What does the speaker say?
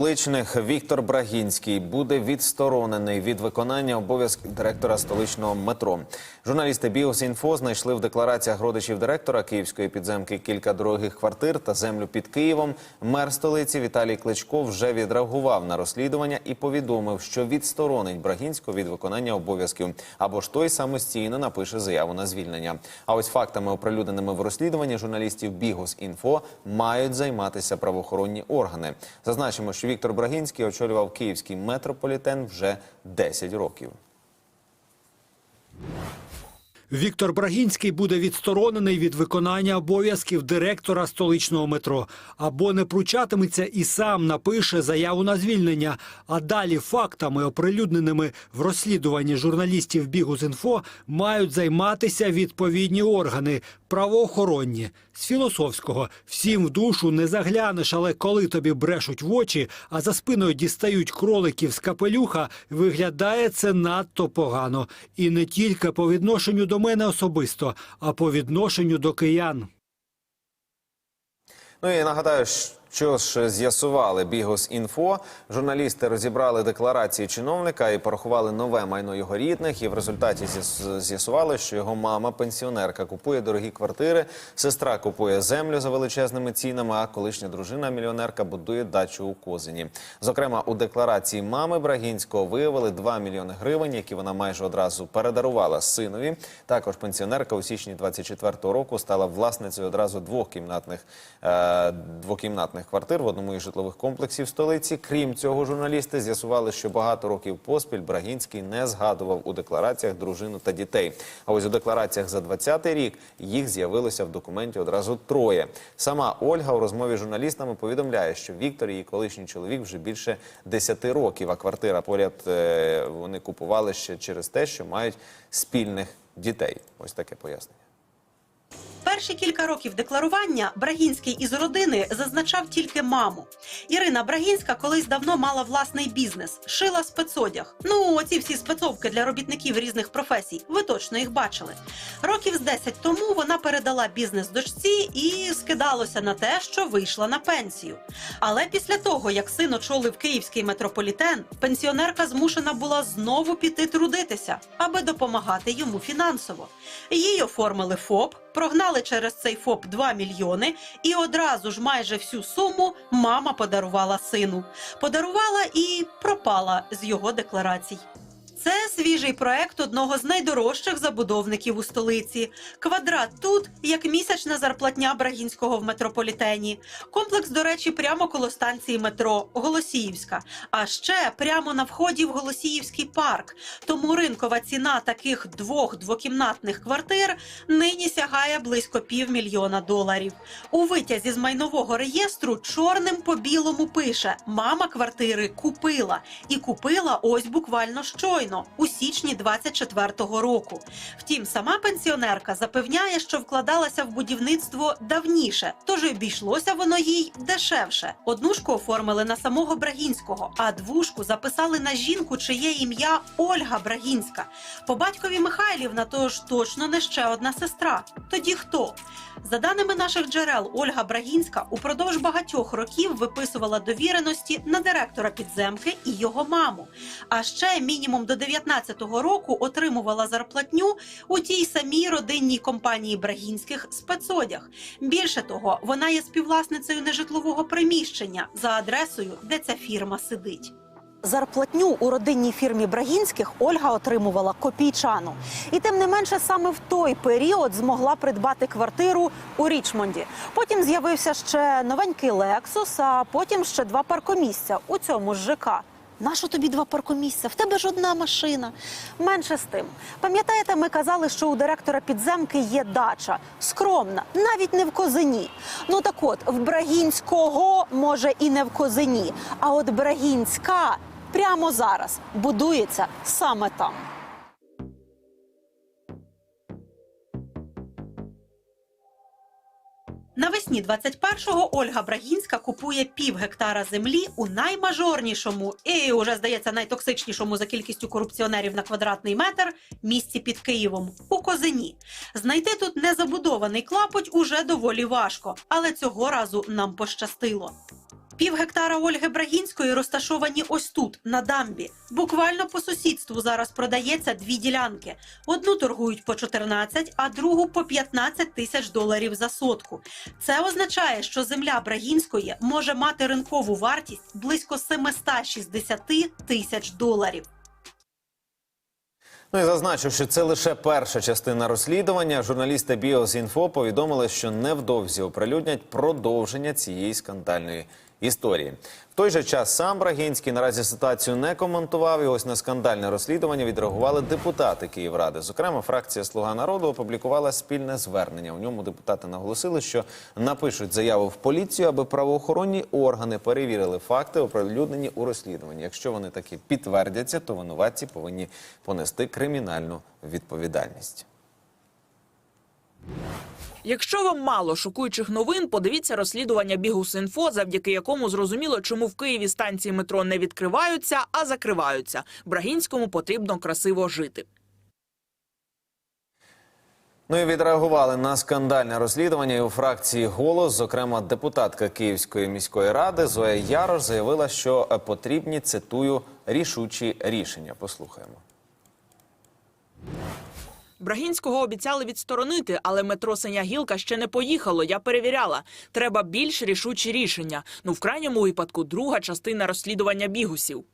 Столичних Віктор Брагінський буде відсторонений від виконання обов'язків директора столичного метро. Журналісти «Біос.Інфо» знайшли в деклараціях родичів директора київської підземки кілька дорогих квартир та землю під Києвом. Мер столиці Віталій Кличко вже відреагував на розслідування і повідомив, що відсторонить Брагінського від виконання обов'язків або ж той самостійно напише заяву на звільнення. А ось фактами, оприлюдненими в розслідуванні журналістів «Бігос.Інфо» мають займатися правоохоронні органи. Зазначимо, що Віктор Брагінський очолював київський метрополітен вже 10 років. Віктор Брагінський буде відсторонений від виконання обов'язків директора столичного метро або не пручатиметься і сам напише заяву на звільнення. А далі фактами, оприлюдненими в розслідуванні журналістів «Бігус.Інфо», мають займатися відповідні органи правоохоронні. З філософського всім в душу не заглянеш, але коли тобі брешуть в очі, а за спиною дістають кроликів з капелюха, виглядає це надто погано. І не тільки по відношенню до мене особисто, а по відношенню до киян. Ну і нагадаю, що ж з'ясували Бігос.Інфо. Журналісти розібрали декларації чиновника і порахували нове майно його рідних. І в результаті з'ясували, що його мама пенсіонерка купує дорогі квартири, сестра купує землю за величезними цінами. А колишня дружина мільйонерка будує дачу у Козині. Зокрема, у декларації мами Брагінського виявили 2 мільйони гривень, які вона майже одразу передарувала синові. Також пенсіонерка у січні 24-го року стала власницею одразу двохкімнатних е, двокімнатних квартир в одному із житлових комплексів столиці. Крім цього, журналісти з'ясували, що багато років поспіль Брагінський не згадував у деклараціях дружину та дітей. А ось у деклараціях за 20-й рік їх з'явилося в документі одразу троє. Сама Ольга у розмові з журналістами повідомляє, що Віктор, її колишній чоловік, вже більше 10 років. А квартира поряд е, вони купували ще через те, що мають спільних дітей. Ось таке пояснення. Перші кілька років декларування Брагінський із родини зазначав тільки маму. Ірина Брагінська колись давно мала власний бізнес, шила спецодяг. Ну, оці всі спецовки для робітників різних професій. Ви точно їх бачили. Років з 10 тому вона передала бізнес дочці і скидалося на те, що вийшла на пенсію. Але після того, як син очолив київський метрополітен, пенсіонерка змушена була знову піти трудитися, аби допомагати йому фінансово. Їй оформили ФОП, прогнали через цей ФОП 2 мільйони, і одразу ж майже всю суму мама подарувала сину. Подарувала і пропала з його декларацій. Це свіжий проект одного з найдорожчих забудовників у столиці. Квадрат тут як місячна зарплатня Брагінського в метрополітені. Комплекс, до речі, прямо коло станції метро Голосіївська. А ще прямо на вході в Голосіївський парк. Тому ринкова ціна таких двох двокімнатних квартир нині сягає близько півмільйона доларів. У витязі з майнового реєстру чорним по білому пише: мама квартири купила і купила ось буквально щойно у січні 24-го року. Втім, сама пенсіонерка запевняє, що вкладалася в будівництво давніше, тож обійшлося воно їй дешевше. Однушку оформили на самого Брагінського, а двушку записали на жінку, чиє ім'я Ольга Брагінська. По батькові Михайлівна, тож точно не ще одна сестра. Тоді хто? За даними наших джерел, Ольга Брагінська упродовж багатьох років виписувала довіреності на директора підземки і його маму. А ще мінімум до 19-го року отримувала зарплатню у тій самій родинній компанії Брагінських спецодяг. Більше того, вона є співвласницею нежитлового приміщення за адресою, де ця фірма сидить. Зарплатню у родинній фірмі Брагінських Ольга отримувала копійчану. І тим не менше, саме в той період змогла придбати квартиру у Річмонді. Потім з'явився ще новенький Лексус, а потім ще два паркомісця у цьому ж ЖК. Нащо тобі два паркомісця? В тебе ж одна машина. Менше з тим. Пам'ятаєте, ми казали, що у директора підземки є дача. Скромна, навіть не в Козині. Ну так от, в Брагінського може і не в Козині, а от Брагінська прямо зараз будується саме там. Навесні 21-го Ольга Брагінська купує пів гектара землі у наймажорнішому і уже здається найтоксичнішому за кількістю корупціонерів на квадратний метр місці під Києвом у Козині. Знайти тут незабудований клапоть уже доволі важко, але цього разу нам пощастило. Пів гектара Ольги Брагінської розташовані ось тут, на дамбі. Буквально по сусідству зараз продається дві ділянки. Одну торгують по 14, а другу по 15 тисяч доларів за сотку. Це означає, що земля Брагінської може мати ринкову вартість близько 760 тисяч доларів. Ну і зазначу, що це лише перша частина розслідування. Журналісти Біос.Інфо повідомили, що невдовзі оприлюднять продовження цієї скандальної історії. В той же час сам Брагінський наразі ситуацію не коментував. І ось на скандальне розслідування відреагували депутати Київради. Зокрема, фракція Слуга народу опублікувала спільне звернення. У ньому депутати наголосили, що напишуть заяву в поліцію, аби правоохоронні органи перевірили факти, оприлюднені у розслідуванні. Якщо вони таки підтвердяться, то винуватці повинні понести кримінальну відповідальність. Якщо вам мало шокуючих новин, подивіться розслідування Бігус.Інфо, завдяки якому зрозуміло, чому в Києві станції метро не відкриваються, а закриваються. Брагінському потрібно красиво жити. Ну і відреагували на скандальне розслідування і у фракції голос. Зокрема, депутатка Київської міської ради Зоя Ярош заявила, що потрібні цитую рішучі рішення. Послухаємо. Брагінського обіцяли відсторонити, але метро Синя Гілка ще не поїхало. Я перевіряла. Треба більш рішучі рішення. Ну, в крайньому випадку, друга частина розслідування бігусів.